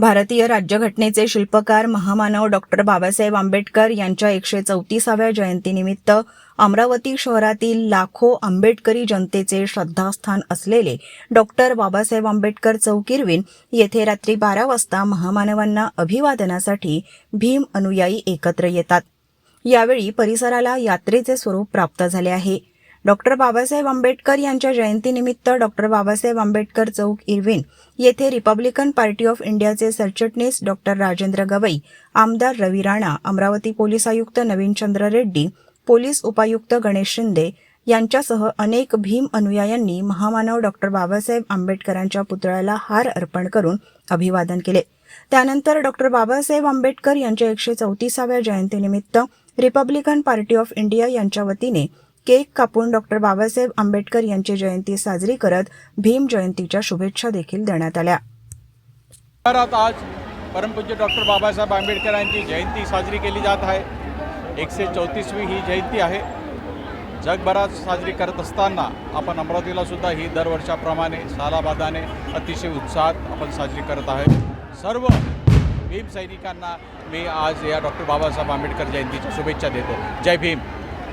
भारतीय राज्यघटनेचे शिल्पकार महामानव डॉक्टर बाबासाहेब आंबेडकर यांच्या एकशे चौतीसाव्या जयंतीनिमित्त अमरावती शहरातील लाखो आंबेडकरी जनतेचे श्रद्धास्थान असलेले डॉक्टर बाबासाहेब आंबेडकर चौक इरविन येथे रात्री बारा वाजता महामानवांना अभिवादनासाठी भीम अनुयायी एकत्र येतात. यावेळी परिसराला यात्रेचे स्वरूप प्राप्त झाले आहे. डॉक्टर बाबासाहेब आंबेडकर यांच्या जयंतीनिमित्त डॉक्टर बाबासाहेब आंबेडकर चौक इरविन येथे रिपब्लिकन पार्टी ऑफ इंडियाचे सरचिटणीस डॉक्टर राजेंद्र गवई आमदार रवी राणा अमरावती पोलीस आयुक्त नवीनचंद्र रेड्डी पोलीस उपायुक्त गणेश शिंदे यांच्यासह अनेक भीम अनुयायांनी महामानव डॉक्टर बाबासाहेब आंबेडकरांच्या पुतळ्याला हार अर्पण करून अभिवादन केले. त्यानंतर डॉक्टर बाबासाहेब आंबेडकर यांच्या एकशे चौतीसाव्या जयंतीनिमित्त रिपब्लिकन पार्टी ऑफ इंडिया यांच्या वतीने केक कापून डॉक्टर बाबासाहेब आंबेडकर यांची जयंती साजरी करत भीम जयंतीच्या शुभेच्छा देखील देण्यात आल्या. आज परमपूज्य डॉक्टर बाबासाहेब आंबेडकरांची जयंती साजरी केली जात आहे. एकशे चौतीसवी ही जयंती आहे. जगभरात साजरी करत असताना आपण अमरावतीला सुद्धा ही दरवर्षाप्रमाणे सालाबादाने अतिशय उत्साहात आपण साजरी करत आहे. सर्व भीम सैनिकांना मी आज या डॉक्टर बाबासाहेब आंबेडकर जयंतीच्या शुभेच्छा देतो. जय भीम.